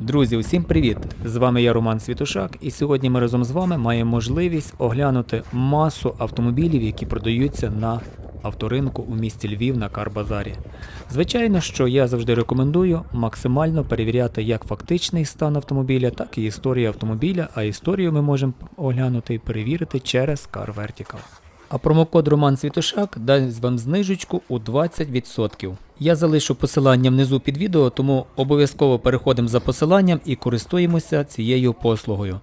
Друзі, усім привіт! З вами я Роман Світушак, і сьогодні ми разом з вами маємо можливість оглянути масу автомобілів, які продаються на авторинку у місті Львів на Карбазарі. Звичайно, що я завжди рекомендую максимально перевіряти як фактичний стан автомобіля, так і історію автомобіля, а історію ми можемо оглянути і перевірити через Car Vertical. А промокод Роман Світошак дасть вам знижечку у 20%. Я залишу посилання внизу під відео, тому обов'язково переходимо за посиланням і користуємося цією послугою.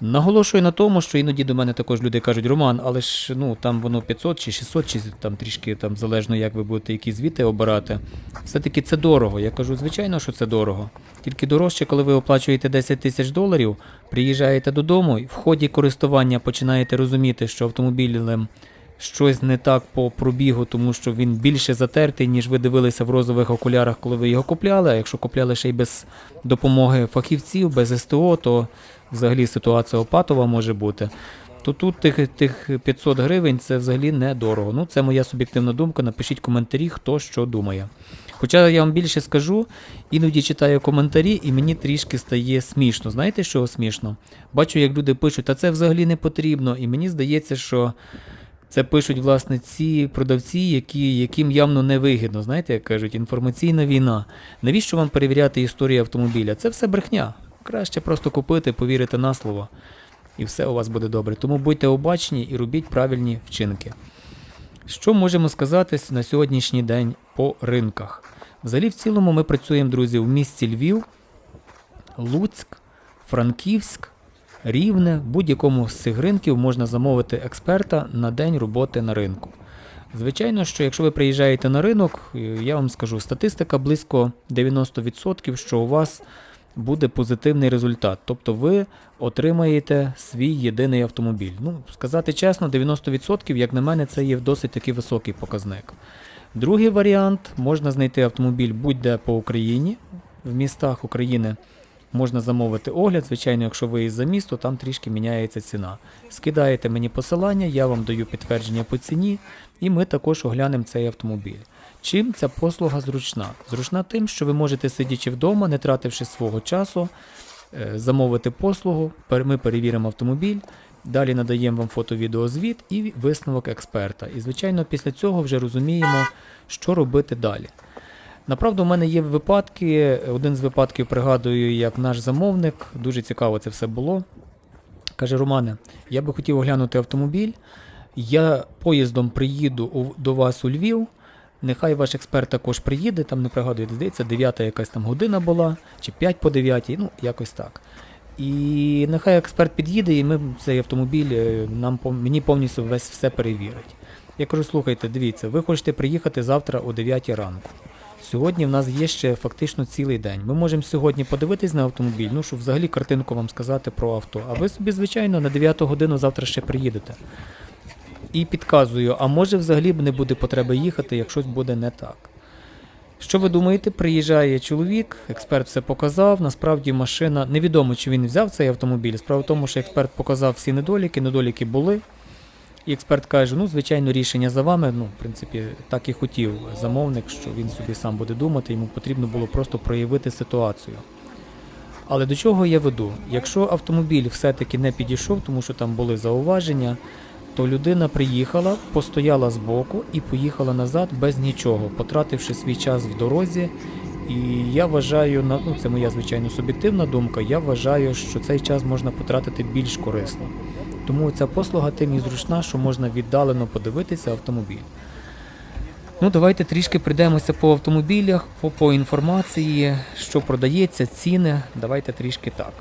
Наголошую на тому, що іноді до мене також люди кажуть, Роман, але ж ну там воно 500 чи 600, чи там трішки там залежно, як ви будете які звіти обирати. Все-таки це дорого. Я кажу, звичайно, що це дорого. Тільки дорожче, коли ви оплачуєте 10 тисяч доларів, приїжджаєте додому і в ході користування починаєте розуміти, що автомобілем щось не так по пробігу, тому що він більше затертий, ніж ви дивилися в розових окулярах, коли ви його купляли. А якщо купляли ще й без допомоги фахівців, без СТО, то взагалі ситуація опатова може бути. То тут тих, тих 500 гривень це взагалі недорого. Ну, це моя суб'єктивна думка. Напишіть коментарі, хто що думає. Хоча я вам більше скажу, іноді читаю коментарі, і мені трішки стає смішно. Знаєте, що смішно? Бачу, як люди пишуть, а це взагалі не потрібно. І мені здається, що це пишуть власне ці продавці, які, яким явно не вигідно. Знаєте, як кажуть, інформаційна війна. Навіщо вам перевіряти історію автомобіля? Це все брехня. Краще просто купити, повірити на слово, і все у вас буде добре. Тому будьте обачні і робіть правильні вчинки. Що можемо сказати на сьогоднішній день по ринках? Взагалі, в цілому, ми працюємо, друзі, в місті Львів, Луцьк, Франківськ, Рівне. Будь-якому з цих ринків можна замовити експерта на день роботи на ринку. Звичайно, що якщо ви приїжджаєте на ринок, е, я вам скажу, статистика близько 90%, що у вас буде позитивний результат. Тобто ви отримаєте свій єдиний автомобіль. Ну, сказати чесно, 90%, як на мене, це є досить таки високий показник. Другий варіант можна знайти автомобіль будь-де по Україні, в містах України. Можна замовити огляд, звичайно, якщо ви із за місто, там трішки міняється ціна. Скидаєте мені посилання, я вам даю підтвердження по ціні, і ми також оглянемо цей автомобіль. Чим ця послуга зручна? Зручна тим, що ви можете сидячи вдома, не тративши свого часу, е, замовити послугу, ми перевіримо автомобіль, далі надаємо вам фото-відеозвіт і висновок експерта. І, звичайно, після цього вже розуміємо, що робити далі. Направду, у мене є випадки. Один з випадків пригадую, як наш замовник, дуже цікаво це все було. Каже: Романе, я би хотів оглянути автомобіль. Я поїздом приїду до вас у Львів. Нехай ваш експерт також приїде, там не пригадую, здається, 9 якась там година була, чи 5 по 9, ну якось так. І нехай експерт під'їде, і ми цей автомобіль е, нам мені повністю весь все перевірить. Я кажу, слухайте, дивіться, ви хочете приїхати завтра о 9 ранку. Сьогодні в нас є ще фактично цілий день. Ми можемо сьогодні подивитись на автомобіль, ну щоб взагалі картинку вам сказати про авто. А ви собі, звичайно, на 9 годину завтра ще приїдете. І підказую, а може взагалі не буде потреби їхати, як буде не так. Що ви думаєте, приїжджає чоловік, експерт все показав. Насправді машина невідомо, чи він взяв цей автомобіль. Справа в тому, що експерт показав всі недоліки, недоліки були. І експерт каже: ну, звичайно, рішення за вами. Ну, в принципі, так і хотів замовник, що він собі сам буде думати, йому потрібно було просто проявити ситуацію. Але до чого я веду? Якщо автомобіль все-таки не підійшов, тому що там були зауваження, то людина приїхала, постояла збоку і поїхала назад без нічого, потративши свій час в дорозі. І я вважаю, ну це моя звичайно суб'єктивна думка, я вважаю, що цей час можна потратити більш корисно. Тому ця послуга тим і зручна, що можна віддалено подивитися автомобіль. Ну, давайте трішки прийдемося по автомобілях, по, по інформації, що продається, ціни. Давайте трішки так.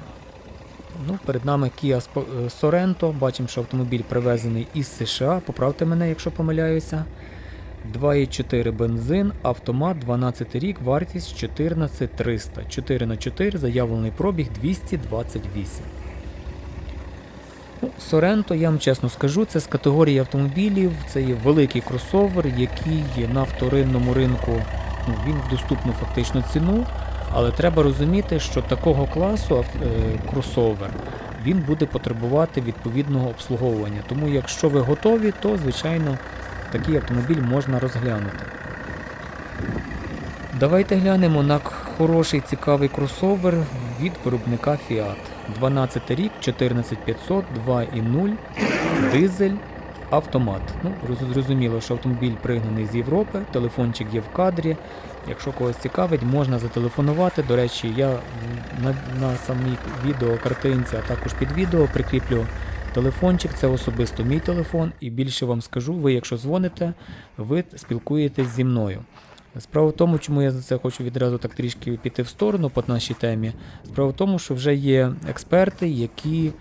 Ну, перед нами Kia е, Sorento. Бачимо, що автомобіль привезений із США. Поправте мене, якщо помиляюся. 2,4 бензин, автомат, 12 рік, вартість 14300. 4 на 4 заявлений пробіг 228. Sorento, я вам чесно скажу, це з категорії автомобілів, це є великий кросовер, який на вторинному ринку, ну, він в доступну фактично ціну, але треба розуміти, що такого класу е, кросовер він буде потребувати відповідного обслуговування. Тому якщо ви готові, то звичайно такий автомобіль можна розглянути. Давайте глянемо на хороший цікавий кросовер від виробника Fiat. 12 рік, 14500, 2.0, дизель, автомат. Ну, зрозуміло, що автомобіль пригнаний з Європи, телефончик є в кадрі. Якщо когось цікавить, можна зателефонувати. До речі, я на, на самій відео картинці, а також під відео прикріплю телефончик, це особисто мій телефон, і більше вам скажу, ви, якщо дзвоните, ви спілкуєтесь зі мною. Справа в тому, чому я за це хочу відразу так трішки піти в сторону по нашій темі. Справа в тому, що вже є експерти, які,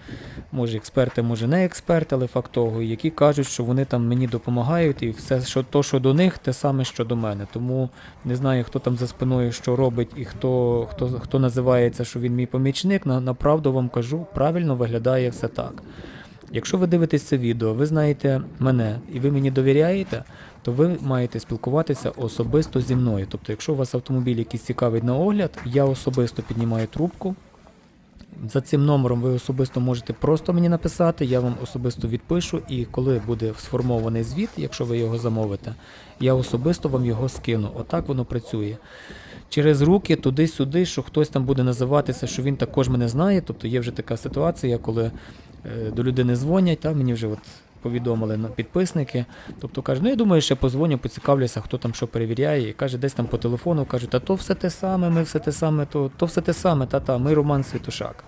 може експерти, може не експерти, але факт того, які кажуть, що вони там мені допомагають, і все, що то, що до них, те саме, що до мене. Тому не знаю, хто там за спиною що робить і хто, хто, хто називається, що він мій помічник. На, направду вам кажу, правильно виглядає все так. Якщо ви дивитесь це відео, ви знаєте мене і ви мені довіряєте, то ви маєте спілкуватися особисто зі мною. Тобто, якщо у вас автомобіль якийсь цікавий на огляд, я особисто піднімаю трубку. За цим номером ви особисто можете просто мені написати, я вам особисто відпишу, і коли буде сформований звіт, якщо ви його замовите, я особисто вам його скину. Отак воно працює. Через руки туди-сюди, що хтось там буде називатися, що він також мене знає. Тобто є вже така ситуація, коли е, до людини дзвонять, та мені вже от повідомили підписники. Тобто каже, ну я думаю, ще позвоню, поцікавлюся, хто там що перевіряє. І каже, десь там по телефону кажуть, та то все те саме, ми все те саме, то, то все те саме, та-та, ми Роман Світушак.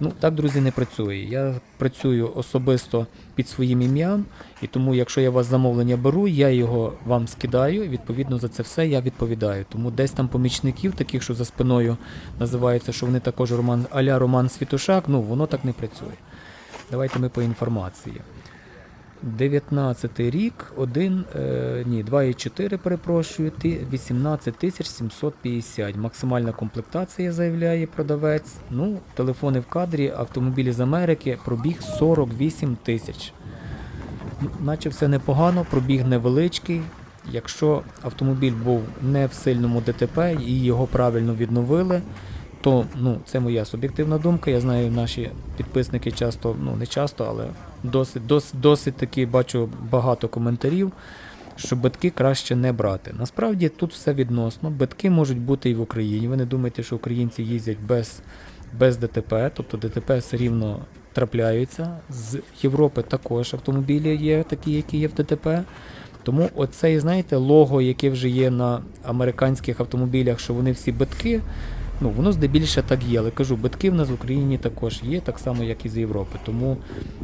Ну так, друзі, не працює. Я працюю особисто під своїм ім'ям, і тому, якщо я вас замовлення беру, я його вам скидаю, і відповідно за це все я відповідаю. Тому десь там помічників, таких, що за спиною називається, що вони також Роман Аля Роман Світушак, ну воно так не працює. Давайте ми по інформації. 19 рік, 1, е, ні, 2,4, перепрошую, 18 тисяч 750. Максимальна комплектація, заявляє продавець. Ну, телефони в кадрі, автомобілі з Америки, пробіг 48 тисяч. Наче все непогано, пробіг невеличкий. Якщо автомобіль був не в сильному ДТП і його правильно відновили, то ну, це моя суб'єктивна думка. Я знаю, наші підписники часто, ну не часто, але досить, досить, досить таки бачу багато коментарів, що битки краще не брати. Насправді тут все відносно. Битки можуть бути і в Україні. Ви не думайте, що українці їздять без, без ДТП, тобто ДТП все рівно трапляються. З Європи також автомобілі є такі, які є в ДТП. Тому оцей, знаєте, лого, яке вже є на американських автомобілях, що вони всі битки, ну воно здебільше так є. Але кажу, битки в нас в Україні також є, так само, як і з Європи. Тому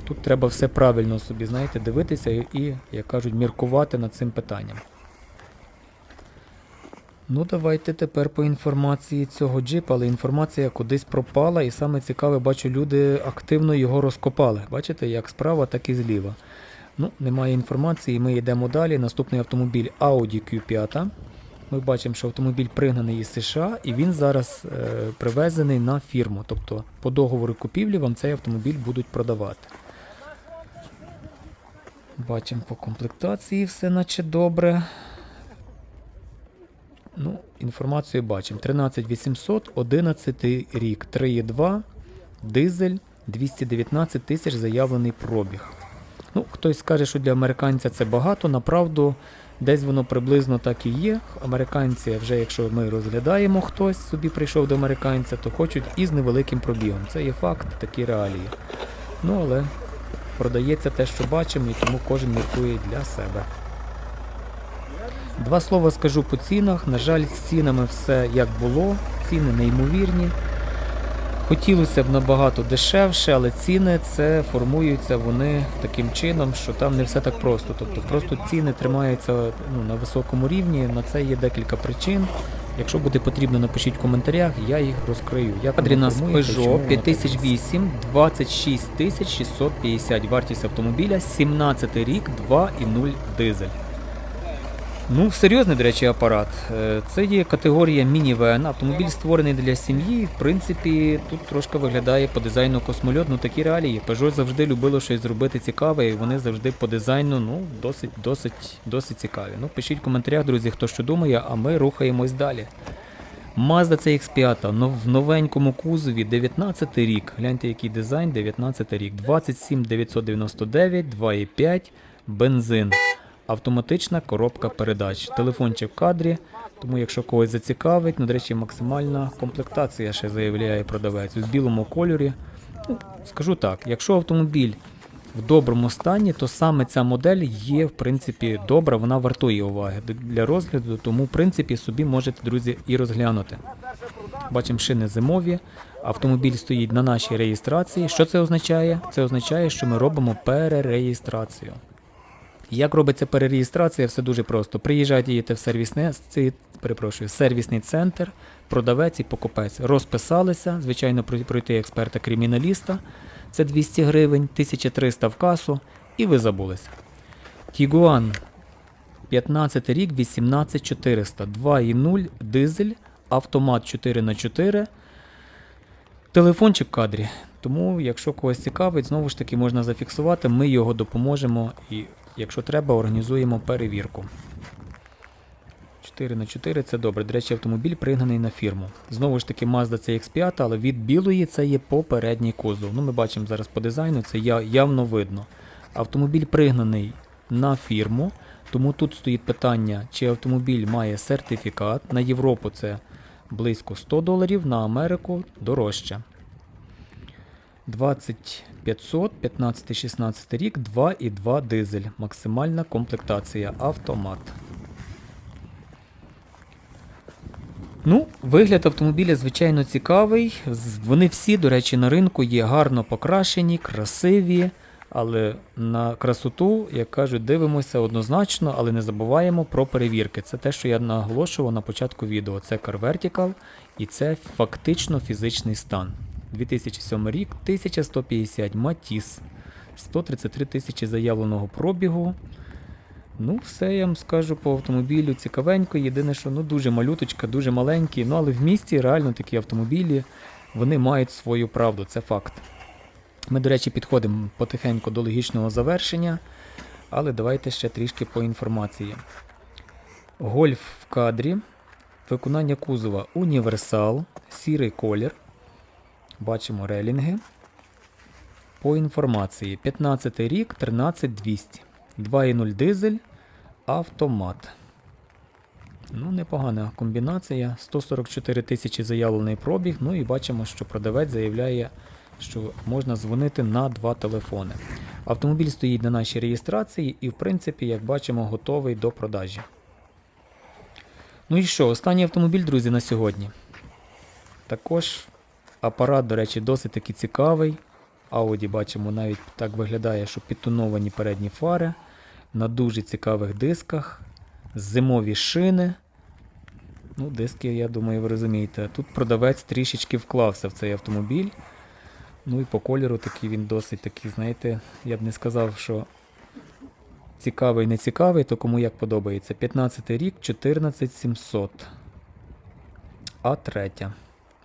тут треба все правильно собі, знаєте, дивитися і, як кажуть, міркувати над цим питанням. Ну, давайте тепер по інформації цього джипа, але інформація кудись пропала, і саме цікаве, бачу, люди активно його розкопали. Бачите, як справа, так і зліва. Ну, немає інформації, ми йдемо далі. Наступний автомобіль Audi Q5. Ми бачимо, що автомобіль пригнаний із США і він зараз е, привезений на фірму. Тобто по договору купівлі вам цей автомобіль будуть продавати. Бачимо по комплектації все наче добре. Ну, інформацію бачимо. 13800, 11 рік, 3,2, дизель, 219 тисяч заявлений пробіг. Ну, хтось скаже, що для американця це багато, направду десь воно приблизно так і є. Американці, вже якщо ми розглядаємо, хтось собі прийшов до американця, то хочуть із невеликим пробігом. Це є факт, такі реалії. Ну, але продається те, що бачимо, і тому кожен міркує для себе. Два слова скажу по цінах. На жаль, з цінами все як було, ціни неймовірні. Хотілося б набагато дешевше, але ціни це формуються вони таким чином, що там не все так просто. Тобто просто ціни тримаються ну, на високому рівні. На це є декілька причин. Якщо буде потрібно, напишіть в коментарях, я їх розкрию. Як Кадрі нас Peugeot 5008 26 650 вартість автомобіля, 17 рік, 2,0 дизель. Ну, серйозний, до речі, апарат. Е, Це є категорія мінівен. Автомобіль створений для сім'ї. В принципі, тут трошки виглядає по дизайну космольот. Ну такі реалії. Peugeot завжди любило щось зробити цікаве, і вони завжди по дизайну ну, досить, досить, досить цікаві. Ну, пишіть в коментарях, друзі, хто що думає, а ми рухаємось далі. Mazda CX5 нов- в новенькому кузові 19 рік. Гляньте, який дизайн, 19 рік. 27999, 2,5, бензин. Автоматична коробка передач. Телефончик в кадрі, тому якщо когось зацікавить, ну, до речі, максимальна комплектація ще заявляє продавець у білому кольорі. Ну, скажу так, якщо автомобіль в доброму стані, то саме ця модель є, в принципі, добра, вона вартує уваги для розгляду, тому, в принципі, собі можете, друзі, і розглянути. Бачимо шини зимові, автомобіль стоїть на нашій реєстрації. Що це означає? Це означає, що ми робимо перереєстрацію. Як робиться перереєстрація? Все дуже просто. Приїжджаєте їдете в сервісне, перепрошую, сервісний центр, продавець і покупець. Розписалися, звичайно, пройти експерта-криміналіста. Це 200 гривень, 1300 в касу, і ви забулися. Тігуан 15 рік, 18400, 2.0 дизель, автомат 4х4, телефончик в кадрі. Тому, якщо когось цікавить, знову ж таки можна зафіксувати, ми його допоможемо і, якщо треба, організуємо перевірку. 4 на 4 це добре. До речі, автомобіль пригнаний на фірму. Знову ж таки, Mazda CX5, але від білої це є попередній кузов. Ну, ми бачимо зараз по дизайну, це явно видно. Автомобіль пригнаний на фірму, тому тут стоїть питання, чи автомобіль має сертифікат. На Європу це близько 100 доларів, на Америку дорожче. 2500, 15-16 рік, 2,2 дизель. Максимальна комплектація автомат. Ну, вигляд автомобіля, звичайно, цікавий. Вони всі, до речі, на ринку є гарно покрашені, красиві. Але на красоту, як кажуть, дивимося однозначно, але не забуваємо про перевірки. Це те, що я наголошував на початку відео. Це Car Vertical і це фактично фізичний стан. 2007 рік, 1150 Матіс, 133 тисячі заявленого пробігу. Ну, все я вам скажу по автомобілю цікавенько. Єдине, що ну дуже малюточка, дуже маленький. Ну але в місті реально такі автомобілі вони мають свою правду, це факт. Ми, до речі, підходимо потихеньку до логічного завершення, але давайте ще трішки по інформації. Гольф в кадрі, виконання кузова універсал, сірий колір. Бачимо релінги. По інформації 15 рік, 13200. 2.0 дизель, автомат. Ну, непогана комбінація. 144 тисячі заявлений пробіг. Ну і бачимо, що продавець заявляє, що можна дзвонити на два телефони. Автомобіль стоїть на нашій реєстрації і, в принципі, як бачимо, готовий до продажі. Ну і що, останній автомобіль, друзі, на сьогодні. Також апарат, до речі, досить таки цікавий. Audi бачимо навіть так виглядає, що підтоновані передні фари на дуже цікавих дисках, зимові шини. Ну, диски, я думаю, ви розумієте. Тут продавець трішечки вклався в цей автомобіль. Ну і по кольору такий він досить такий, знаєте, я б не сказав, що цікавий, не цікавий, то кому як подобається. 15 рік, 14700. А третя.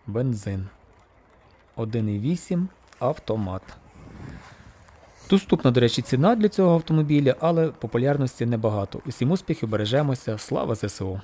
Бензин. 1,8 автомат. Доступна, до речі, ціна для цього автомобіля, але популярності небагато. Усім успіхів бережемося. Слава ЗСУ!